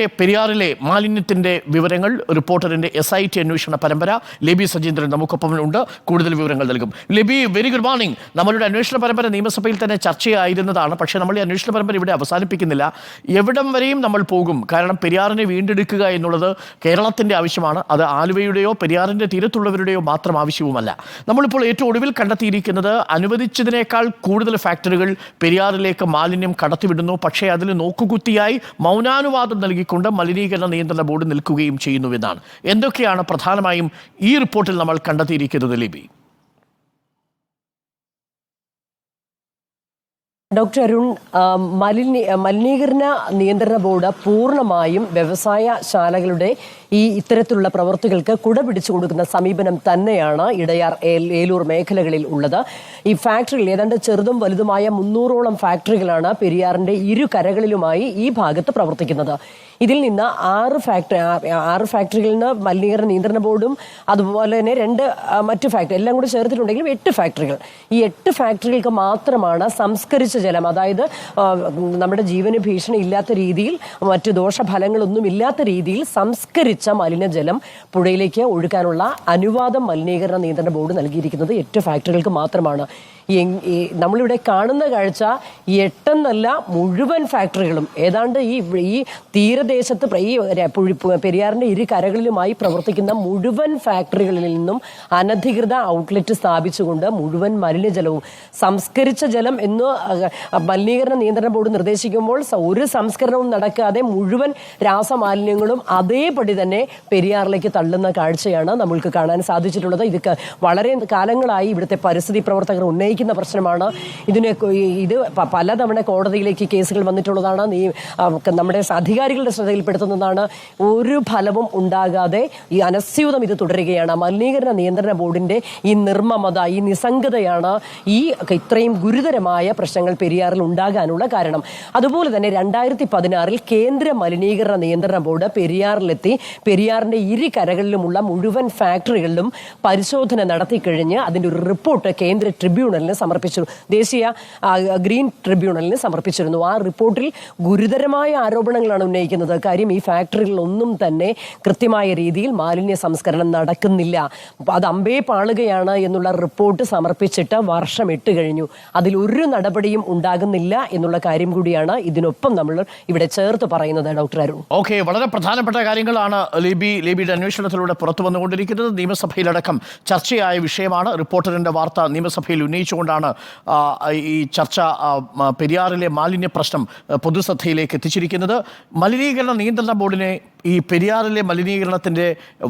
പെരിയാറിലെ മാലിന്യത്തിന്റെ വിവരങ്ങൾ റിപ്പോർട്ടറിന്റെ S I T അന്വേഷണ പരമ്പര ലബി സജീന്ദ്രൻ നമുക്കൊപ്പം ഉണ്ട് കൂടുതൽ വിവരങ്ങൾ നൽകും. ലബി വെരി ഗുഡ് മോർണിംഗ് നമ്മളുടെ അന്വേഷണ പരമ്പര നിയമസഭയിൽ തന്നെ ചർച്ചയായിരുന്നതാണ്. പക്ഷേ നമ്മൾ ഈ അന്വേഷണ പരമ്പര ഇവിടെ അവസാനിപ്പിക്കുന്നില്ല. എവിടം വരെയും നമ്മൾ പോകും. കാരണം പെരിയാറിനെ വീണ്ടെടുക്കുക എന്നുള്ളത് കേരളത്തിന്റെ ആവശ്യമാണ്. അത് ആലുവയുടെയോ പെരിയാറിന്റെ തീരത്തുള്ളവരുടെയോ മാത്രം ആവശ്യവുമല്ല. നമ്മളിപ്പോൾ ഏറ്റവും ഒടുവിൽ കണ്ടെത്തിയിരിക്കുന്നത് അനുവദിച്ചതിനേക്കാൾ കൂടുതൽ ഫാക്ടറികൾ പെരിയാറിലേക്ക് മാലിന്യം കടത്തിവിടുന്നു. പക്ഷേ അതിൽ നോക്കുകുത്തിയായി മൗനാനുവാദം നൽകിക്കൊണ്ട് മലിനീകരണ നിയന്ത്രണ ബോർഡ് നിൽക്കുകയും ചെയ്യുന്നുവെന്നാണ്. എന്തൊക്കെയാണ് പ്രധാനമായും ഈ റിപ്പോർട്ടിൽ നമ്മൾ കണ്ടെത്തിയിരിക്കുന്നത് ലിബി? ഡോക്ടർ അരുൺ മലിനീ മലിനീകരണ നിയന്ത്രണ ബോർഡ് പൂർണമായും വ്യവസായശാലകളുടെ ഈ ഇത്തരത്തിലുള്ള പ്രവർത്തികൾക്ക് കുട പിടിച്ചു കൊടുക്കുന്ന സമീപനം തന്നെയാണ് ഇടയാർ ഏലൂർ മേഖലകളിൽ ഉള്ളത്. ഈ ഫാക്ടറികൾ ഏതാണ്ട് ചെറുതും വലുതുമായ മുന്നൂറോളം ഫാക്ടറികളാണ് പെരിയാറിന്റെ ഇരു കരകളിലുമായി ഈ ഭാഗത്ത് പ്രവർത്തിക്കുന്നത്. ഇതിൽ നിന്ന് ആറ് ഫാക്ടറി ആറ് ഫാക്ടറികളിൽ നിന്ന് മലിനീകരണ നിയന്ത്രണ ബോർഡും അതുപോലെ തന്നെ രണ്ട് മറ്റു ഫാക്ടറി എല്ലാം കൂടി ചേർത്തിട്ടുണ്ടെങ്കിലും എട്ട് ഫാക്ടറികൾ. ഈ എട്ട് ഫാക്ടറികൾക്ക് മാത്രമാണ് സംസ്കരിച്ച ജലം അതായത് നമ്മുടെ ജീവന് ഭീഷണി ഇല്ലാത്ത രീതിയിൽ മറ്റു ദോഷഫലങ്ങളൊന്നും ഇല്ലാത്ത രീതിയിൽ സംസ്കരിച്ച മലിനജലം പുഴയിലേക്ക് ഒഴുക്കാനുള്ള അനുവാദം മലിനീകരണ നിയന്ത്രണ ബോർഡ് നൽകിയിരിക്കുന്നത് എട്ട് ഫാക്ടറികൾക്ക് മാത്രമാണ്. നമ്മളിവിടെ കാണുന്ന കാഴ്ച എട്ടെന്നല്ല മുഴുവൻ ഫാക്ടറികളും. ഏതാണ്ട് ഈ ഈ തീരദേശത്ത് ഈ പെരിയാറിന്റെ ഇരു കരകളിലുമായി പ്രവർത്തിക്കുന്ന മുഴുവൻ ഫാക്ടറികളിൽ നിന്നും അനധികൃത ഔട്ട്ലെറ്റ് സ്ഥാപിച്ചുകൊണ്ട് മുഴുവൻ മലിനജലവും സംസ്കരിച്ച ജലം എന്ന് മലിനീകരണ നിയന്ത്രണ ബോർഡ് നിർദ്ദേശിക്കുമ്പോൾ ഒരു സംസ്കരണവും നടക്കാതെ മുഴുവൻ രാസമാലിന്യങ്ങളും അതേപടി തന്നെ പെരിയാറിലേക്ക് തള്ളുന്ന കാഴ്ചയാണ് നമ്മൾക്ക് കാണാൻ സാധിച്ചിട്ടുള്ളത്. ഇത് വളരെ കാലങ്ങളായി ഇവിടുത്തെ പരിസ്ഥിതി പ്രവർത്തകർ ഉന്നയിക്കുന്ന പ്രശ്നമാണ്. ഇതിനെ ഇത് പലതവണ കോടതിയിലേക്ക് കേസുകൾ വന്നിട്ടുള്ളതാണ്. നീ നമ്മുടെ അധികാരികളുടെ ശ്രദ്ധയിൽപ്പെടുത്തുന്നതാണ്. ഒരു ഫലവും ഉണ്ടാകാതെ ഈ അനസ്യൂതം ഇത് തുടരുകയാണ്. മലിനീകരണ നിയന്ത്രണ ബോർഡിന്റെ ഈ നിർമ്മമത ഈ നിസ്സംഗതയാണ് ഈ ഇത്രയും ഗുരുതരമായ പ്രശ്നങ്ങൾ പെരിയാറിൽ ഉണ്ടാകാനുള്ള കാരണം. അതുപോലെ തന്നെ രണ്ടായിരത്തി പതിനാറിൽ കേന്ദ്ര മലിനീകരണ നിയന്ത്രണ ബോർഡ് പെരിയാറിലെത്തി പെരിയാറിന്റെ ഇരു കരകളിലുമുള്ള മുഴുവൻ ഫാക്ടറികളിലും പരിശോധന നടത്തിക്കഴിഞ്ഞ് അതിന്റെ ഒരു റിപ്പോർട്ട് കേന്ദ്ര ട്രിബ്യൂണലിന് സമർപ്പിച്ചു ദേശീയ ഗ്രീൻ ട്രിബ്യൂണലിന് സമർപ്പിച്ചിരുന്നു. ആ റിപ്പോർട്ടിൽ ഗുരുതരമായ ആരോപണങ്ങളാണ് ഉന്നയിക്കുന്നത്. കാര്യം ഈ ഫാക്ടറികളിലൊന്നും തന്നെ കൃത്യമായ രീതിയിൽ മാലിന്യ സംസ്കരണം നടക്കുന്നില്ല. അത് അമ്പേ പാളുകയാണ് എന്നുള്ള റിപ്പോർട്ട് സമർപ്പിച്ചിട്ട് വർഷം ഇട്ട് കഴിഞ്ഞു. അതിൽ ഒരു നടപടിയും ഉണ്ടാകുന്നില്ല എന്നുള്ള കാര്യം കൂടിയാണ് ഇതിനൊപ്പം നമ്മൾ ഇവിടെ ചേർത്ത് പറയുന്നത് ഡോക്ടർ അരുൺ. ഓക്കെ വളരെ പ്രധാനപ്പെട്ട കാര്യങ്ങളാണ് ലിബി ലിബിയുടെ അന്വേഷണത്തിലൂടെ പുറത്തു വന്നുകൊണ്ടിരിക്കുന്നത് നിയമസഭയിലടക്കം ചർച്ചയായ വിഷയമാണ്. റിപ്പോർട്ടറിന്റെ വാർത്ത നിയമസഭയിൽ ഉന്നയിച്ചുകൊണ്ടാണ് ഈ ചർച്ച പെരിയാറിലെ മാലിന്യ പ്രശ്നം പൊതുശ്രദ്ധയിലേക്ക് എത്തിച്ചിരിക്കുന്നത്. മലിനീകരണ നിയന്ത്രണ ബോർഡിനെ ഈ പെരിയാറിലെ മലിനീകരണത്തിന്റെ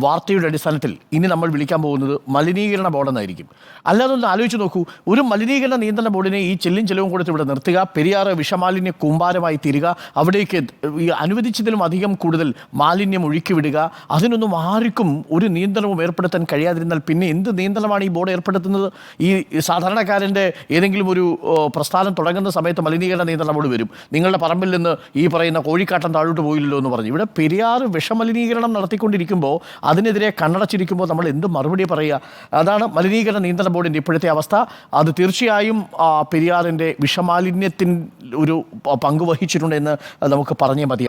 വാർത്തയുടെ അടിസ്ഥാനത്തിൽ ഇനി നമ്മൾ വിളിക്കാൻ പോകുന്നത് മലിനീകരണ ബോർഡെന്നായിരിക്കും. അല്ലാതെ ഒന്ന് ആലോചിച്ച് നോക്കൂ ഒരു മലിനീകരണ നിയന്ത്രണ ബോർഡിനെ ഈ ചെല്ലും ചെലവും കൊടുത്ത് ഇവിടെ നിർത്തുക പെരിയാറ് വിഷമാലിന്യ കൂമ്പാരമായി തീരുക അവിടേക്ക് അനുവദിച്ചതിലും അധികം കൂടുതൽ മാലിന്യം ഒഴുക്കി വിടുക അതിനൊന്നും ആർക്കും ഒരു നിയന്ത്രണവും ഏർപ്പെടുത്താൻ കഴിയാതിരുന്നാൽ പിന്നെ എന്ത് നിയന്ത്രണമാണ് ഈ ബോർഡ് ഏർപ്പെടുത്തുന്നത്? ഈ സാധാരണക്കാരന്റെ ഏതെങ്കിലും ഒരു പ്രസ്ഥാനം തുടങ്ങുന്ന സമയത്ത് മലിനീകരണ നിയന്ത്രണ ബോർഡ് വരും. നിങ്ങളുടെ പറമ്പിൽ നിന്ന് ഈ പറയുന്ന കോഴിക്കാട്ടം താഴോട്ട് പോയില്ലല്ലോ എന്ന് പറഞ്ഞു. ഇവിടെ പെരിയാർ വിഷമലിനീകരണം നടത്തിക്കൊണ്ടിരിക്കുമ്പോൾ അതിനെതിരെ കണ്ണടച്ചിരിക്കുമ്പോൾ നമ്മൾ എന്ത് മറുപടി പറയുക? അതാണ് മലിനീകരണ നിയന്ത്രണ ബോർഡിന്റെ ഇപ്പോഴത്തെ അവസ്ഥ. അത് തീർച്ചയായും പെരിയാറിന്റെ വിഷമാലിന്യത്തിൻ ഒരു പങ്കുവഹിച്ചിട്ടുണ്ടെന്ന് പങ്ക് വഹിച്ചിട്ടുണ്ടെന്ന് നമുക്ക് പറഞ്ഞേ മതി